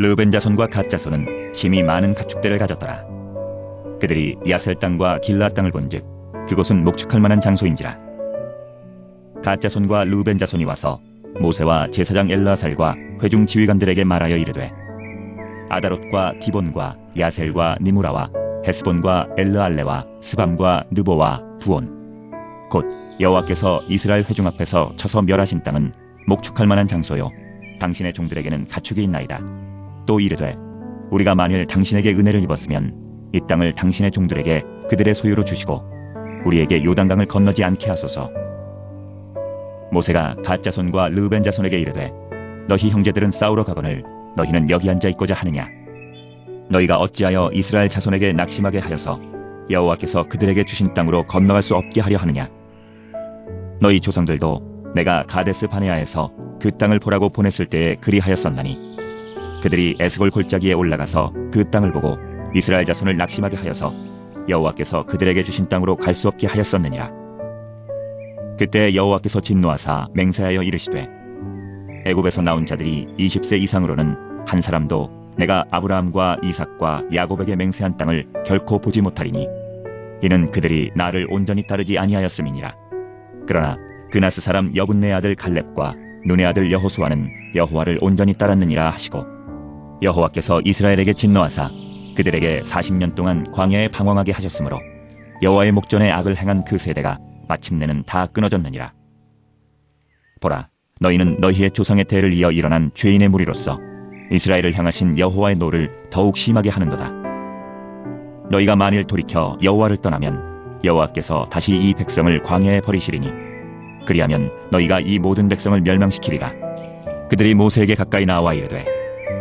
르벤 자손과 갓 자손은 심히 많은 가축대를 가졌더라. 그들이 야셀 땅과 길라 땅을 본즉 그곳은 목축할 만한 장소인지라. 갓 자손과 르벤 자손이 와서 모세와 제사장 엘라살과 회중 지휘관들에게 말하여 이르되 아다롯과 디본과 야셀과 니무라와 헤스본과 엘르알레와 스밤과 느보와 부온 곧 여호와께서 이스라엘 회중 앞에서 쳐서 멸하신 땅은 목축할 만한 장소요 당신의 종들에게는 가축이 있나이다 또 이르되 우리가 만일 당신에게 은혜를 입었으면 이 땅을 당신의 종들에게 그들의 소유로 주시고 우리에게 요단강을 건너지 않게 하소서. 모세가 갓 자손과 르벤 자손에게 이르되 너희 형제들은 싸우러 가거늘 너희는 여기 앉아 있고자 하느냐? 너희가 어찌하여 이스라엘 자손에게 낙심하게 하여서 여호와께서 그들에게 주신 땅으로 건너갈 수 없게 하려 하느냐? 너희 조상들도 내가 가데스 바네아에서 그 땅을 보라고 보냈을 때에 그리하였었나니 그들이 에스골 골짜기에 올라가서 그 땅을 보고 이스라엘 자손을 낙심하게 하여서 여호와께서 그들에게 주신 땅으로 갈 수 없게 하였었느니라. 그때 여호와께서 진노하사 맹세하여 이르시되 애굽에서 나온 자들이 20세 이상으로는 한 사람도 내가 아브라함과 이삭과 야곱에게 맹세한 땅을 결코 보지 못하리니 이는 그들이 나를 온전히 따르지 아니하였음이니라. 그러나 그나스 사람 여분네 아들 갈렙과 눈의 아들 여호수아는 여호와를 온전히 따랐느니라 하시고 여호와께서 이스라엘에게 진노하사 그들에게 40년 동안 광야에 방황하게 하셨으므로 여호와의 목전에 악을 행한 그 세대가 마침내는 다 끊어졌느니라. 보라 너희는 너희의 조상의 대를 이어 일어난 죄인의 무리로서 이스라엘을 향하신 여호와의 노를 더욱 심하게 하는도다. 너희가 만일 돌이켜 여호와를 떠나면 여호와께서 다시 이 백성을 광야에 버리시리니 그리하면 너희가 이 모든 백성을 멸망시키리라. 그들이 모세에게 가까이 나와 이르되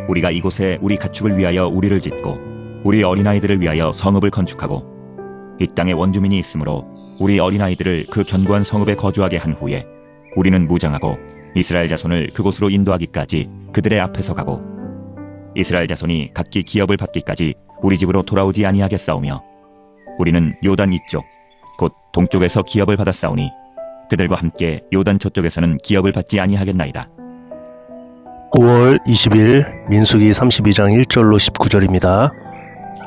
우리가 이곳에 우리 가축을 위하여 우리를 짓고 우리 어린아이들을 위하여 성읍을 건축하고 이 땅에 원주민이 있으므로 우리 어린아이들을 그 견고한 성읍에 거주하게 한 후에 우리는 무장하고 이스라엘 자손을 그곳으로 인도하기까지 그들의 앞에서 가고 이스라엘 자손이 각기 기업을 받기까지 우리 집으로 돌아오지 아니하겠사오며 우리는 요단 이쪽 곧 동쪽에서 기업을 받았사오니 그들과 함께 요단 저쪽에서는 기업을 받지 아니하겠나이다 5월 20일 민수기 32장 1절로 19절입니다.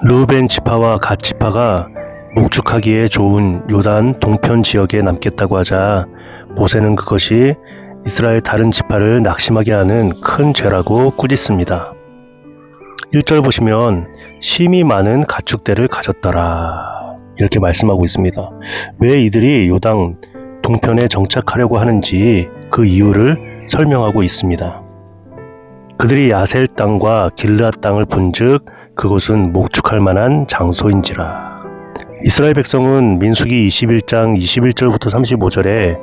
르벤 지파와 갓 지파가 목축하기에 좋은 요단 동편 지역에 남겠다고 하자 모세는 그것이 이스라엘 다른 지파를 낙심하게 하는 큰 죄라고 꾸짖습니다. 1절 보시면 심이 많은 가축대를 가졌더라 이렇게 말씀하고 있습니다. 왜 이들이 요당 동편에 정착하려고 하는지 그 이유를 설명하고 있습니다. 그들이 야셀 땅과 길르앗 땅을 본즉 그곳은 목축할 만한 장소인지라. 이스라엘 백성은 민수기 21장 21절부터 35절에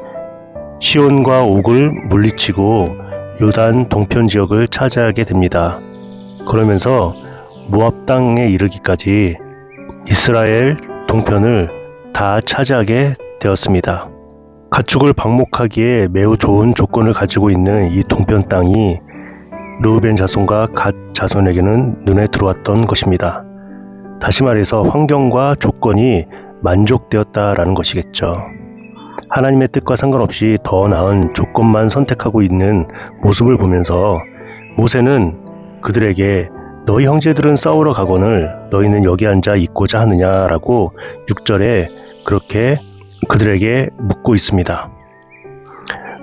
시온과 옥을 물리치고 요단 동편 지역을 차지하게 됩니다. 그러면서 모압 땅에 이르기까지 이스라엘 동편을 다 차지하게 되었습니다. 가축을 방목하기에 매우 좋은 조건을 가지고 있는 이 동편 땅이 르우벤 자손과 갓 자손에게는 눈에 들어왔던 것입니다. 다시 말해서 환경과 조건이 만족되었다라는 것이겠죠. 하나님의 뜻과 상관없이 더 나은 조건만 선택하고 있는 모습을 보면서 모세는 그들에게 너희 형제들은 싸우러 가거늘 너희는 여기 앉아 있고자 하느냐라고 6절에 그렇게 그들에게 묻고 있습니다.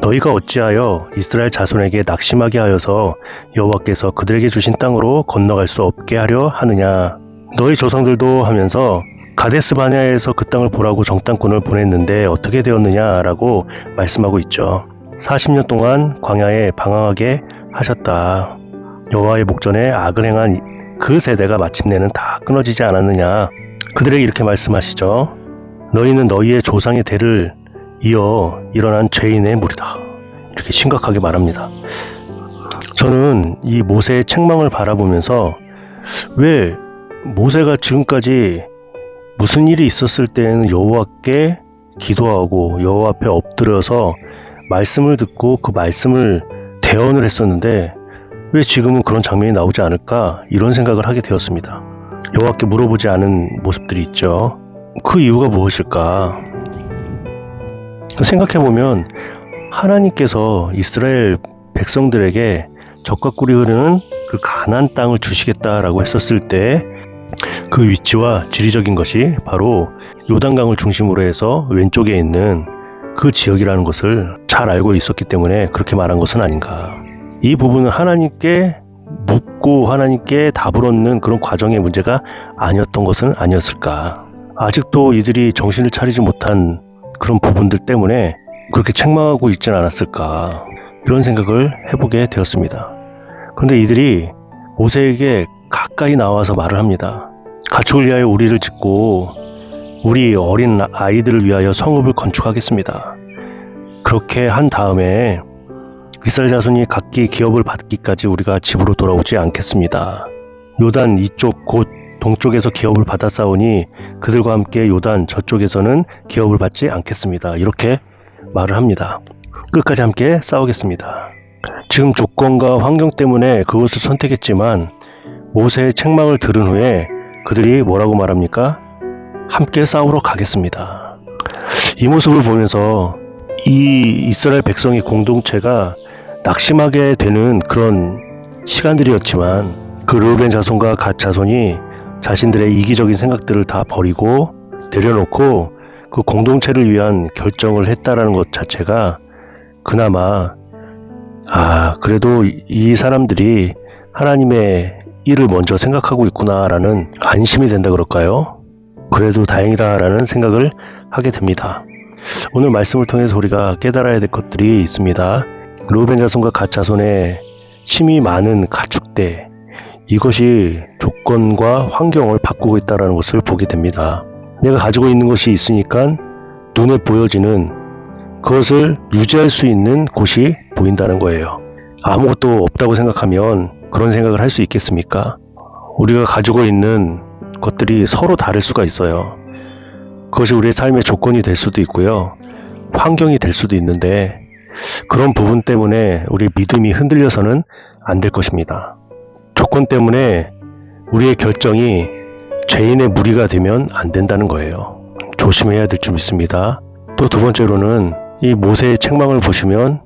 너희가 어찌하여 이스라엘 자손에게 낙심하게 하여서 여호와께서 그들에게 주신 땅으로 건너갈 수 없게 하려 하느냐 너희 조상들도 하면서 가데스 바냐에서 그 땅을 보라고 정탐꾼을 보냈는데 어떻게 되었느냐라고 말씀하고 있죠. 40년 동안 광야에 방황하게 하셨다. 여호와의 목전에 악을 행한 그 세대가 마침내는 다 끊어지지 않았느냐. 그들에게 이렇게 말씀하시죠. 너희는 너희의 조상의 대를 이어 일어난 죄인의 무리다. 이렇게 심각하게 말합니다. 저는 이 모세의 책망을 바라보면서 왜 모세가 지금까지 무슨 일이 있었을 때에는 여호와께 기도하고 여호와 앞에 엎드려서 말씀을 듣고 그 말씀을 대언을 했었는데 왜 지금은 그런 장면이 나오지 않을까 이런 생각을 하게 되었습니다. 여호와께 물어보지 않은 모습들이 있죠. 그 이유가 무엇일까? 생각해 보면 하나님께서 이스라엘 백성들에게 적과 꿀이 흐르는 그 가난 땅을 주시겠다라고 했었을 때 그 위치와 지리적인 것이 바로 요단강을 중심으로 해서 왼쪽에 있는 그 지역이라는 것을 잘 알고 있었기 때문에 그렇게 말한 것은 아닌가. 이 부분은 하나님께 묻고 하나님께 답을 얻는 그런 과정의 문제가 아니었던 것은 아니었을까. 아직도 이들이 정신을 차리지 못한 그런 부분들 때문에 그렇게 책망하고 있지는 않았을까. 이런 생각을 해보게 되었습니다. 그런데 이들이 모세에게 가까이 나와서 말을 합니다. 가축을 위하여 우리를 짓고 우리 어린 아이들을 위하여 성읍을 건축하겠습니다. 그렇게 한 다음에 이스라엘 자손이 각기 기업을 받기까지 우리가 집으로 돌아오지 않겠습니다. 요단 이쪽 곧 동쪽에서 기업을 받아 싸우니 그들과 함께 요단 저쪽에서는 기업을 받지 않겠습니다. 이렇게 말을 합니다. 끝까지 함께 싸우겠습니다. 지금 조건과 환경 때문에 그것을 선택했지만 모세의 책망을 들은 후에 그들이 뭐라고 말합니까? 함께 싸우러 가겠습니다. 이 모습을 보면서 이 이스라엘 백성의 공동체가 낙심하게 되는 그런 시간들이었지만 그 르벤 자손과 갓 자손이 자신들의 이기적인 생각들을 다 버리고 내려놓고 그 공동체를 위한 결정을 했다라는 것 자체가 그나마 아 그래도 이 사람들이 하나님의 일을 먼저 생각하고 있구나라는 안심이 된다 그럴까요? 그래도 다행이다라는 생각을 하게 됩니다. 오늘 말씀을 통해서 우리가 깨달아야 될 것들이 있습니다. 루벤 자손과 갓 자손의 힘이 많은 가축대 이것이 조건과 환경을 바꾸고 있다는 것을 보게 됩니다. 내가 가지고 있는 것이 있으니까 눈에 보여지는 그것을 유지할 수 있는 곳이 보인다는 거예요. 아무것도 없다고 생각하면 그런 생각을 할 수 있겠습니까? 우리가 가지고 있는 것들이 서로 다를 수가 있어요. 그것이 우리의 삶의 조건이 될 수도 있고요. 환경이 될 수도 있는데 그런 부분 때문에 우리의 믿음이 흔들려서는 안 될 것입니다. 조건 때문에 우리의 결정이 죄인의 무리가 되면 안 된다는 거예요. 조심해야 될 줄 믿습니다. 또 두 번째로는 이 모세의 책망을 보시면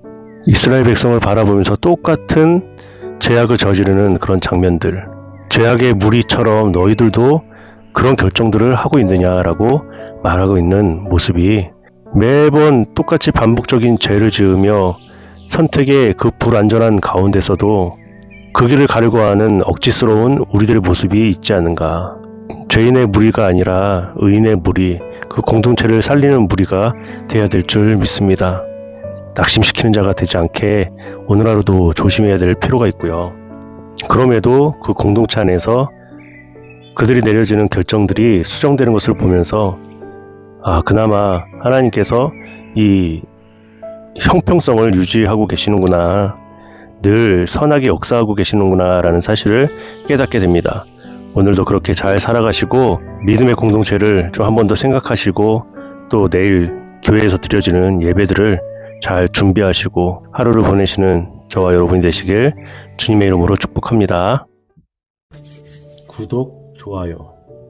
이스라엘 백성을 바라보면서 똑같은 죄악을 저지르는 그런 장면들, 죄악의 무리처럼 너희들도 그런 결정들을 하고 있느냐라고 말하고 있는 모습이 매번 똑같이 반복적인 죄를 지으며 선택의 그 불안전한 가운데서도 그 길을 가려고 하는 억지스러운 우리들의 모습이 있지 않은가. 죄인의 무리가 아니라 의인의 무리, 그 공동체를 살리는 무리가 되어야 될 줄 믿습니다. 낙심시키는 자가 되지 않게 오늘 하루도 조심해야 될 필요가 있고요. 그럼에도 그 공동체 안에서 그들이 내려지는 결정들이 수정되는 것을 보면서 아, 그나마 하나님께서 이 형평성을 유지하고 계시는구나. 늘 선하게 역사하고 계시는구나. 라는 사실을 깨닫게 됩니다. 오늘도 그렇게 잘 살아가시고 믿음의 공동체를 좀 한 번 더 생각하시고 또 내일 교회에서 드려지는 예배들을 잘 준비하시고 하루를 보내시는 저와 여러분이 되시길 주님의 이름으로 축복합니다. 구독, 좋아요